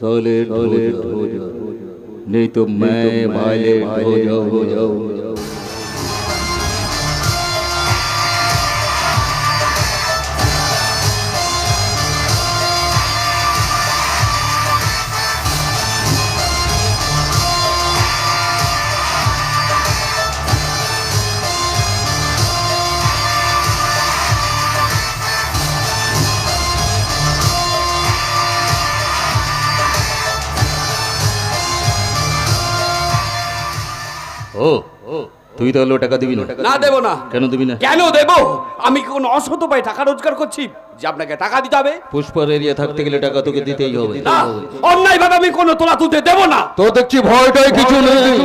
Silent हो जा नहीं तो मैं वायलेंट हो जाऊं हो जाऊं তুই তাহলে ও টাকা দিবি না? না দেবো না। কেন দিবি না? কেন দেবো? আমি কোন অসৎ উপায় টাকা রোজগার করছি? যে আপনাকে টাকা দিতে হবে। পুষ্পার এরিয়া থাকতে গেলে টাকা তোকে দিতেই হবে। অন্যায় ভাবে আমি কোনো তোলা তুলতে দেবো না। তো দেখছি ভয়টাই কিছু নেই।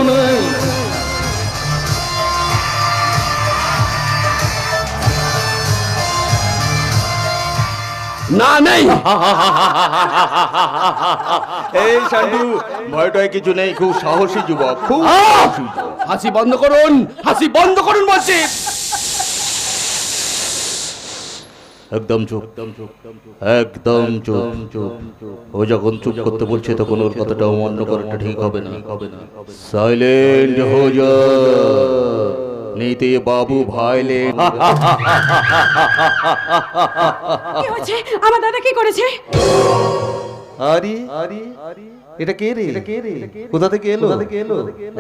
না নেই। এই সান্ডু ভয়টাই কিছু নেই খুব সাহসী যুবক খুব! হাসি বন্ধ করুন হাসি বন্ধ করুন বলছি। একদম চুপ একদম চুপ। ও যখন চুপ করতে বলছে তখন ওর কথাটা অমান্য করাটা ঠিক হবে না। হবে না। সাইলেন্ট হো যা। নীতি বাবু ভাইলেন্ট কি হয়েছে? আমার দাদা কি করেছে? আরে আরে এটা কে রে? এটা কে রে কোথা থেকে এলো?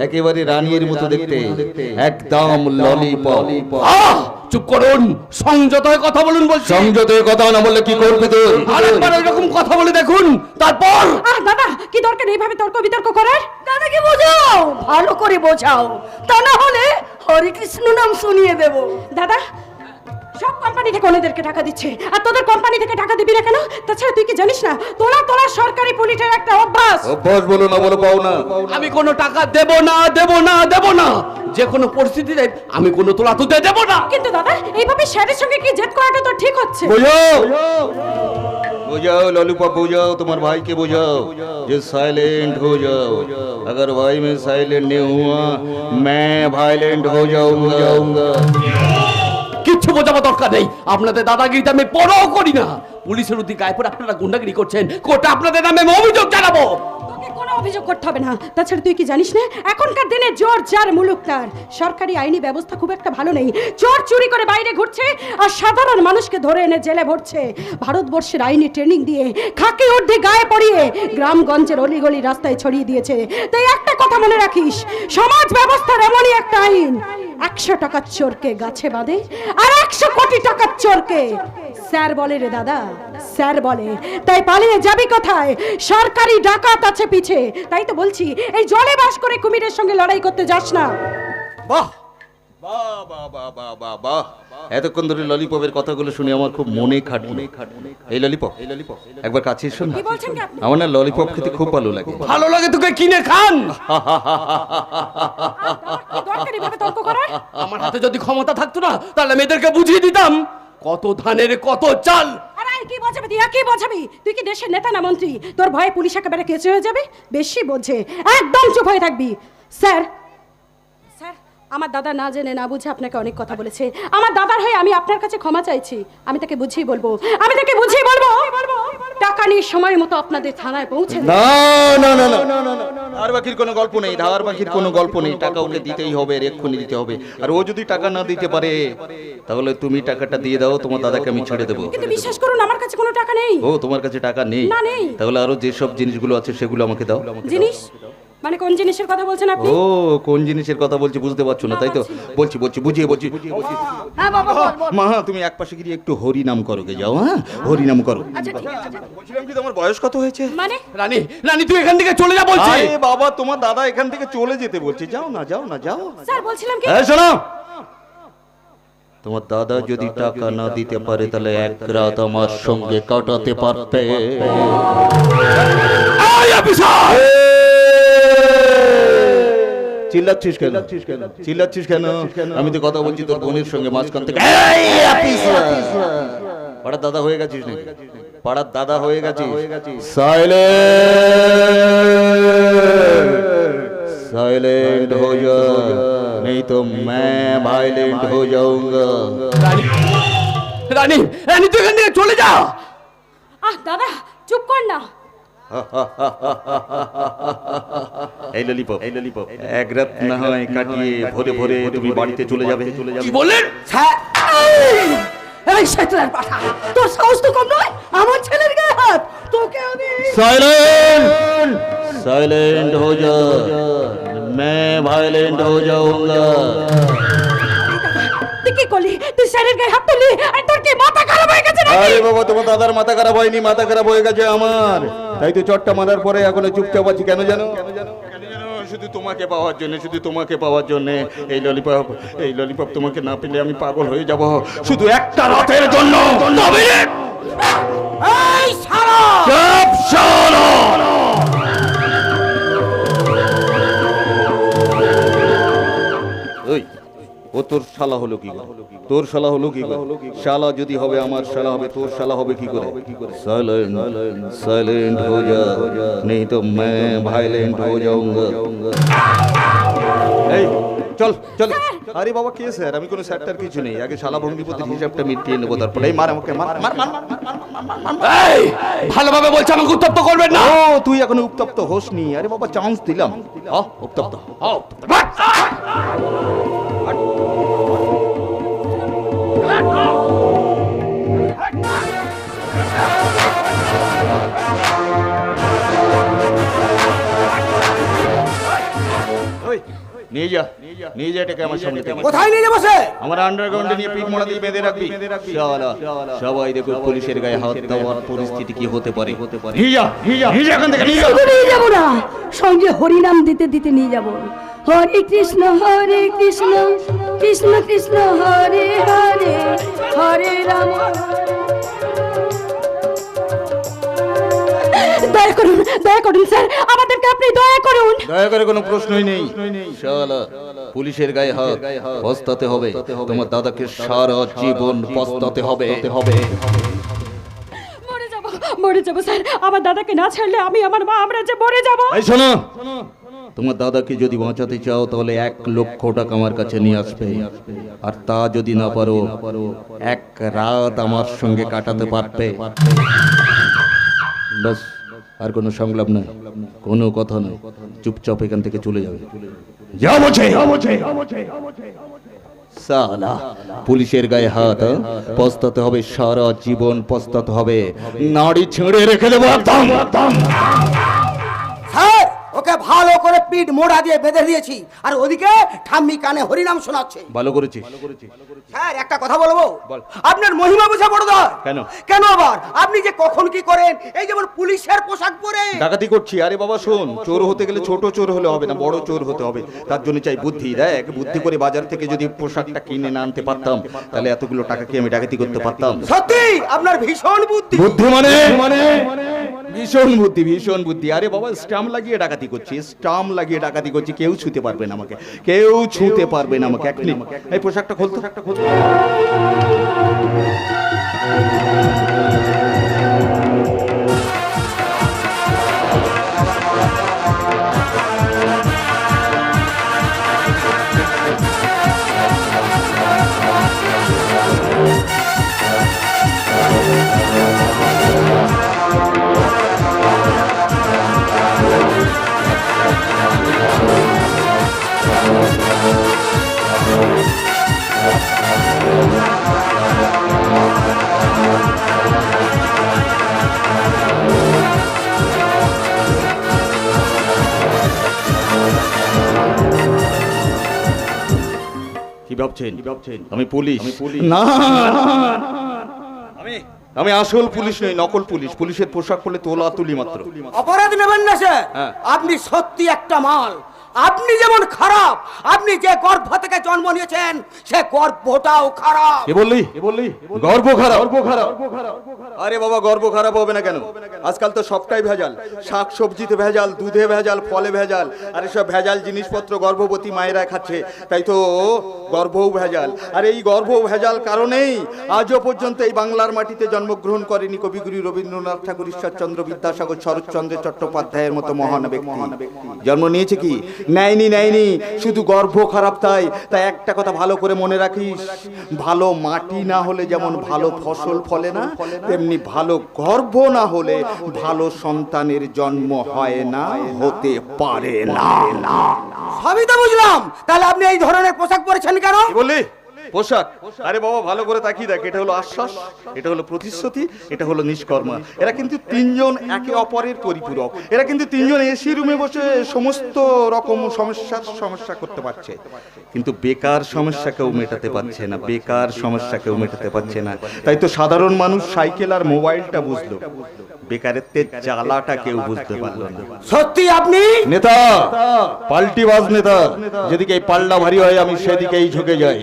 একেবারে রানীর মতো দেখতে। একদম ললিপপ চুপ করুন। সংযত হয়ে কথা বলুন বলছি। সংযত কথা না বললে কি করবি তুই আরেকবার এরকম কথা বলে দেখুন। তারপর? দাদা কি দরকার এইভাবে তর্ক বিতর্ক করার? দাদাকে বোঝাও। ভালো করে বোঝাও। তা না হলে হরে কৃষ্ণ নাম শুনিয়ে দেব। দাদা সব কোম্পানি থেকে ওনাদেরকে টাকা দিচ্ছে। আর তোদের কোম্পানি থেকে টাকা দিবি না কেন? তাছাড়া তুই কি জানিস না তোলা তোলা সরকারি পুলিশের একটা অভ্যাস। অভ্যাস বলো না বলো পাও না। আমি কোনো টাকা দেব না দেব না দেব না। যে কোনো পরিস্থিতিতে আমি কোনো তোলা তুলতে দেব না। কিন্তু দাদা এইভাবে স্যারের সঙ্গে কি জেদ করাটা তো ঠিক হচ্ছে? বোঝাও লালুপা বোঝাও, তোমার ভাইকে বোঝাও যে साइलेंट हो जाओ अगर भाई में साइलेंट नहीं हुआ मैं वायलेंट যাও जाऊंगा কিচ্ছু বোঝাবো দরকার নেই। আপনাদের দাদাগিরিতে আমি পরও করি না। পুলিশের অধিক গায়ে পরে আপনারা গুন্ডাগিরি করছেন। কোটা আপনাদের নামে অভিযোগ জানাব। অভিযোগ করতে হবে না। তাছাড়া তুই কি জানিস না? এখনকার দিনে জোর যার মুলুক তার। সরকারি আইনি ব্যবস্থা খুব একটা ভালো নেই। চোর চুরি করে বাইরে ঘুরছে আর সাধারণ মানুষকে ধরে এনে জেলে ভরছে। ভারতবর্ষের আইনি ট্রেনিং দিয়ে খাকি ঊর্ধ্বে গায়ে পড়িয়ে গ্রামগঞ্জের অলিগলি রাস্তায় ছড়িয়ে দিয়েছে। তাই একটা কথা মনে রাখিস, সমাজ ব্যবস্থার এমনই একটা আইন। একশো টাকার চোরকে গাছে বাঁধে আর একশো কোটি টাকার চোরকে। স্যার বলে রে দাদা স্যার বলে তাই পালিয়ে যাবি কোথায়? সরকারি ডাকাত আছে পিছে। তাই তো বলছি এই জলে বাস করে কুমিরের সঙ্গে লড়াই করতে যাস না। বাহ! বাহ বাহ বাহ বাহ বাহ বাহ। এতক্ষণ ধরে ললিপপের কথাগুলো শুনে আমার খুব মনে খাটবে এই ললিপপ এই ললিপপ একবার কাছে এসো না। কি বলছেন কি আপনি? আমার না ললিপপ খেতে খুব ভালো লাগে। ভালো লাগে তোকে কিনে খান! আমার হাতে যদি ক্ষমতা থাকতো না তাহলে মেয়েদেরকে বুঝিয়ে দিতাম। কত ধানের কত চাল আরে কি বোঝাবি? তুই কি বোঝাবি? তুই কি দেশের নেতা না মন্ত্রী? তোর ভয়ে পুলিশ একেবারে কেঁচে হয়ে যাবে? বেশি বোঝে। একদম চুপ হয়ে থাকবি। স্যার আমার দাদা না জেনে না বুঝে আপনাকে অনেক কথা বলেছে। আমার দাদার হয়ে আমি আপনার কাছে ক্ষমা চাইছি। আমি তাকে বুঝিয়ে বলব। আমি তাকে বুঝিয়ে বলব। টাকা নিয়ে সময় মতো আপনাদের থানায় পৌঁছে। না না না না। ধার বাকির কোনো গল্প নেই। ধার বাকির কোনো গল্প নেই। টাকা ওকে দিতেই হবে এক্ষুনি দিতে হবে। আর ও যদি টাকা না দিতে পারে তাহলে তুমি টাকাটা দিয়ে দাও তোমার দাদাকে আমি ছেড়ে দেবো। কিন্তু বিশ্বাস করুন আমার কাছে কোনো টাকা নেই। ও তোমার কাছে টাকা নেই। না, নেই। তাহলে আরও যেসব জিনিসগুলো আছে সেগুলো আমাকে দাও। জিনিস? মানে কোন জিনিসের কথা বলছেন আপনি? ও কোন জিনিসের কথা বলছি বুঝতে পারছ না তাই তো? বলছি বলছি বুঝিয়ে বলছি হ্যাঁ বাবা। মা তুমি এক পাশে গিয়ে একটু হরি নাম করো গে যাও হ্যাঁ? হরি নাম করো। আচ্ছা ঠিক আছে বলছিলাম কি তোমার বয়স কত হয়েছে? মানে? রানী রানী তুই এখান থেকে চলে যা বলছি। আরে বাবা তোমার দাদা এখান থেকে চলে যেতে বলছে। যাও না যাও না যাও স্যার বলছিলাম কি? এই শোনো। তোমার দাদা যদি টাকা না দিতে পারে তাহলে এক রাত আমার সঙ্গে কাটাতে পারতে। আয় অফিসার! চিল্লাচ্ছিস কেন চিল্লাচ্ছিস কেন আমি তো কথা বলছি তোর বোনের সঙ্গে মাঝখান থেকে এই অফিসার! পাড়ার দাদা হয়ে গেছিস নাকি পাড়ার দাদা হয়ে গেছিস साइलेंट साइलेंट हो जा नहीं तो मैं वायलेंट हो जाऊंगा রানী রানী রানী তুই এখান থেকে চলে যা আহ দাদা চুপ কর না এই ললিপপ এই ললিপপ এক রাত না হয় কাটিয়ে ভোরে ভোরে তুমি বাড়িতে চলে যাবে চলে যাবে কি বললেন স্যার এই শয়তানের পাঠা তোর সাহস তো কম নয় আমার ছেলের গায়ে হাত তোকে আমি साइलेंट साइलेंट हो जा मैं वायलेंट हो जाऊंगा তুই কি করলি তুই স্যারের গায়ে হাত তুললি আর তোর কি মাথা খারাপ হয়ে গেছে নাকি? আরে বাবা তোমার দাদার মাথা খারাপ হয়নি মাথা খারাপ হয়ে গেছে আমার। তাই তো চটটা মারার পরে এখনও চুপচাপ আছি কেন জানো? শুধু তোমাকে পাওয়ার জন্য শুধু তোমাকে পাওয়ার জন্য। এই ললিপপ এই ললিপপ তোমাকে না পেলে আমি পাগল হয়ে যাব। শুধু একটা রাতের জন্য। এই শালা! চুপ শালা! ও তোর শালা হলো কি তোর শালা হলো কি শালা যদি হবে আমার শালা হবে তোর শালা হবে কি করে সাইলেন্ট সাইলেন্ট হয়ে যা নেই তো মে ভাইলেন্ট হয়ে যাউঙ্গা এই চল চল আরে বাবা কে স্যার আমি কোনো স্যারটার কিছু নেই আগে শালা ভঙ্গি ভঙ্গিপতির হিসাবটা মিটিয়ে নেব তারপর এই মার আমাকে মার মার মার মার ভালোভাবে বলছে আমাকে উত্তপ্ত করবেন না তুই এখনও উত্তপ্ত হোস নি আরে বাবা চান্স দিলাম। উত্তপ্ত। নিয়ে যা। নিয়ে যা এটাকে আমার সঙ্গে কোথায় নিয়ে যাব সে? আমার আন্ডারগ্রাউন্ডে নিয়ে পিঠ মোড়া দিয়ে বেঁধে রাখবি। শালা, সবাই দেখো পুলিশের গায়ে হাত দেওয়ার পরিস্থিতি কি হতে পারে। নিয়ে যা নিয়ে যা এখান থেকে নিয়ে যা। নিয়ে যাব না। সঙ্গে হরিনাম দিতে দিতে নিয়ে যাব। হরে কৃষ্ণ হরে কৃষ্ণ কৃষ্ণ কৃষ্ণ হরে হরে হরে রাম। দয়া করুন দয়া করুন স্যার। আমাদেরকে আপনি দয়া করুন। দয়া করে কোনো প্রশ্নই নেই। শালা পুলিশের গায়ে হাত পস্তাতে হবে। তোমার দাদাকে সারা জীবন পস্তাতে হবে। হবে মরে যাব মরে যাব স্যার। আমার দাদাকে না ছাড়লে আমি আমার মা আমরা যে মরে যাব। এই শোনো তোমার দাদাকে যদি বাঁচাতে চাও তাহলে এক লক্ষ টাকা আমার কাছে নিয়ে আসবে। আর তা যদি না পারো এক রাত আমার সঙ্গে কাটাতে পারবে। বাস আর কোনো সংলাপ নাই। কোনো কথা নাই। চুপচাপ এখান থেকে চলে যাবে। সালা পুলিশের গায়ে হাত হ্যাঁ? পস্তাতে হবে সারা জীবন পস্তাতে হবে। নাড়ি ছেড়ে রেখে দেবো স্যার ওকে ভালো করে পিঠ মোড়া দিয়ে বেঁধে দিয়েছি। আর ওদিকে ঠাম্মি কানে হরিনাম শোনাচ্ছে। ভালো করেছিস। স্যার একটা কথা বলব? আপনার মহিমা বোঝা বড় দর কেন? কেন আবার? আপনি যে কখন কি করেন এই যেমন পুলিশের পোশাক পরে। ডাকাতি করছি। আরে বাবা শোন চোর হতে গেলে ছোট চোর হলে হবে না বড় চোর হতে হবে। তার জন্য চাই বুদ্ধি। দেখ বুদ্ধি করে বাজার থেকে যদি পোশাকটা কিনে না আনতে পারতাম তাহলে এতগুলো টাকা কি আমি ডাকাতি করতে পারতাম? সত্যি আপনার ভীষণ বুদ্ধি। বুদ্ধি মানে? মানে? ভীষণ বুদ্ধি ভীষণ বুদ্ধি। আরে বাবা স্টাম্প লাগিয়ে ডাকাতি করছি স্টাম্প লাগিয়ে ডাকাতি করছি, কেউ ছুতে পারবে না আমাকে, কেউ ছুতে পারবে না আমাকে, এক মিনিট। এই পোশাকটা খোলতো একটা খুলতো ভাবছেন আমি পুলিশ। না। আমি আসল পুলিশ নই নকল পুলিশ। পুলিশের পোশাক পরলে তোলা তুলি মাত্র। অপরাধ নেবেন না স্যার হ্যাঁ। আপনি সত্যি একটা মাল। আপনি যেমন খারাপ আপনি যে গর্ভ থেকে জন্ম নিয়েছেন সে গর্ভটাও খারাপ। কে বললি কে বললি। গর্ব খারাপ। গর্ব খারাপ। আরে বাবা গর্ব খারাপ হবে না কেন? আজকাল তো সবটাই ভেজাল। শাক সবজিতে ভেজাল দুধে ভেজাল ফলে ভেজাল। আর এসব ভেজাল জিনিসপত্র গর্ভবতী মায়েরা খাচ্ছে। তাই তো গর্ভও ভেজাল। আর এই গর্ভ ভেজাল কারণেই আজও পর্যন্ত এই বাংলার মাটিতে জন্ম জন্মগ্রহণ করেনি কবিগুরু রবীন্দ্রনাথ ঠাকুর ঈশ্বরচন্দ্র বিদ্যাসাগর শরৎচন্দ্র চট্টোপাধ্যায়ের মতো মহান ব্যক্তি। জন্ম নিয়েছে কি? নেয়নি নেয়নি। শুধু গর্ভ খারাপ তাই। তাই একটা কথা ভালো করে মনে রাখিস ভালো মাটি না হলে যেমন ভালো ফসল ফলে না তেমনি ভালো গর্ভ না হলে ভালো সন্তানের জন্ম হয় না হতে পারে না। সবই তো বুঝলাম। তাহলে আপনি এই ধরনের পোশাক পরেছেন কেন? কি বললি? পোশাক? আরে বাবা ভালো করে তাকিয়ে দেখ এটা হলো আশ্বাস এটা হলো প্রতিশ্রুতি এটা হলো নিষ্কর্মা। এরা কিন্তু তিনজন একে অপরের পরিপূরক। এরা কিন্তু তিনজন এসি রুমে বসে সমস্ত রকম সমস্যার সমস্যা করতে পারছে। কিন্তু বেকার সমস্যা কেউ মেটাতে পারছে না বেকার সমস্যা কেউ মেটাতে পারছে না। তাই তো সাধারণ মানুষ সাইকেল আর মোবাইলটা বুঝলো। বেকারের জ্বালাটা কেউ বুঝতে পারল না। সত্যি আপনি? নেতা পাল্টিবাজ নেতা। যেদিকে পাল্লা ভারী হয় আমি সেদিকেই ঝুঁকে যাই।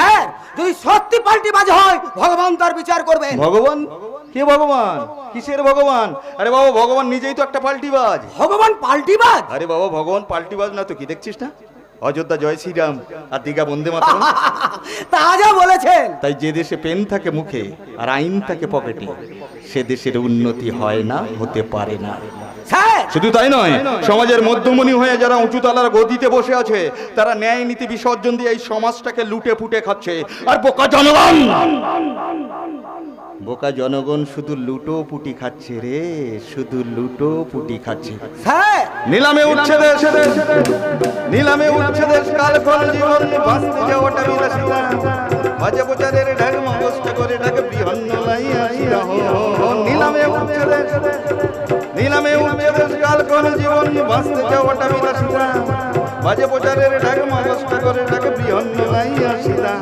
স্যার যদি সত্যি পাল্টি বাজ হয় ভগবান তার বিচার করবেন। ভগবান? কে ভগবান? কিসের ভগবান? আরে বাবা ভগবান নিজেই তো একটা পাল্টিবাজ। ভগবান পাল্টি বাজ আরে বাবা ভগবান পাল্টিবাজ না তো কি দেখছিস না? অযোধ্যা জয় শ্রীরাম আর দীঘা বন্দে মাতরম। তা যা বলেছেন। তাই যে দেশে পেন থাকে মুখে আর আইন থাকে পকেটে সে দেশের উন্নতি হয় না হতে পারে না। শুধু তাই নয় সমাজের মধ্যমণি হয়ে যারা উঁচু তালার গদিতে বসে আছে তারা ন্যায় নীতি বিসর্জন দিয়ে এই সমাজটাকে লুটে ফুটে খাচ্ছে। আর বোকা জনগণ! বোকা জনগণ শুধু লুটো পুটি খাচ্ছে রে শুধু লুটো পুটি খাচ্ছে। স্যার! নিলামে উঠছে দেশ নিলামে উঠছে দেশ কাল ফল জীবন বাঁচতে যাওয়াটা বিলাসিতা। ঢাক করে ঢাকে বৃহন্ন লাই আসিরা নিলামে উঠছে দেশ। নিলামে উঠছে দেশ কাল ফল জীবন বাঁচতে যাওয়াটা বিলাসিতা বাজে প্রচারের ঢাক মগস্ত করে ঢাকে বৃহন্ন লাই আসিরা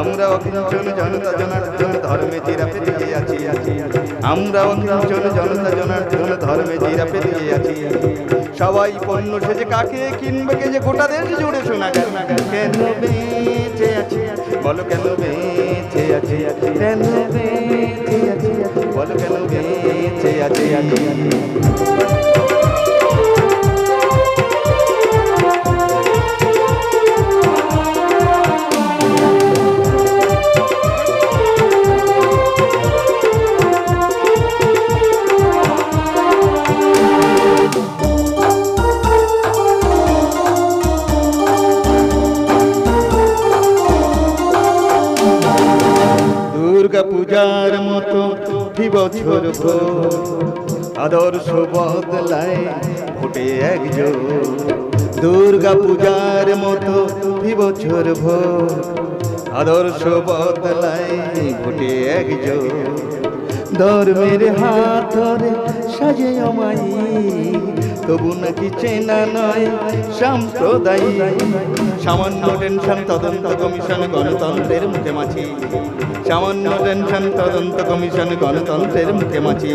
আমরা অকিঞ্চন জনতা জনার্দন ধর্মে চিরা পেরিয়ে আছি। আমরা অকিঞ্চন জনতা জনার্দন ধর্মে চিরা পেরিয়ে আছি। সবাই পণ্য সেজে কাকে কিনবে কে যে গোটা দেশ জুড়ে শোনা গেল। কেন বেঁচে আছি? বলো কেন বেঁচে আছি? কেন বেঁচে বলো কেন বেঁচে আছি বছর আদর্শ বদলায় ভোটে একজন দুর্গা পূজার মতো বছর ভোর। আদর্শ বদলায় ভোটে একজন ধর্মের হাত ধরে সাজে আমায়। তবু নাকি চেনা নয় সাম্প্রদায়িক। সামান্য টেনশন, তদন্ত কমিশন, গণতন্ত্রের মুখে মাছি। সামান্য টেনশন তদন্ত কমিশন গণতন্ত্রের মুখে মাছি।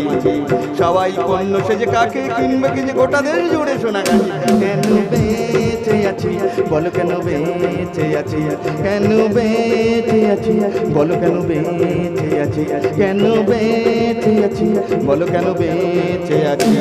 সবাই পণ্য সেজে কাকে কিনবে কি যে গোটা দেশ জুড়ে শোনা গেছে। কেন বেঁচে আছি? বলো কেন বেঁচে আছি? কেন বেঁচে আছি? বলো কেন বেঁচে আছি? কেন বেঁচে আছি? বলো কেন বেঁচে আছি?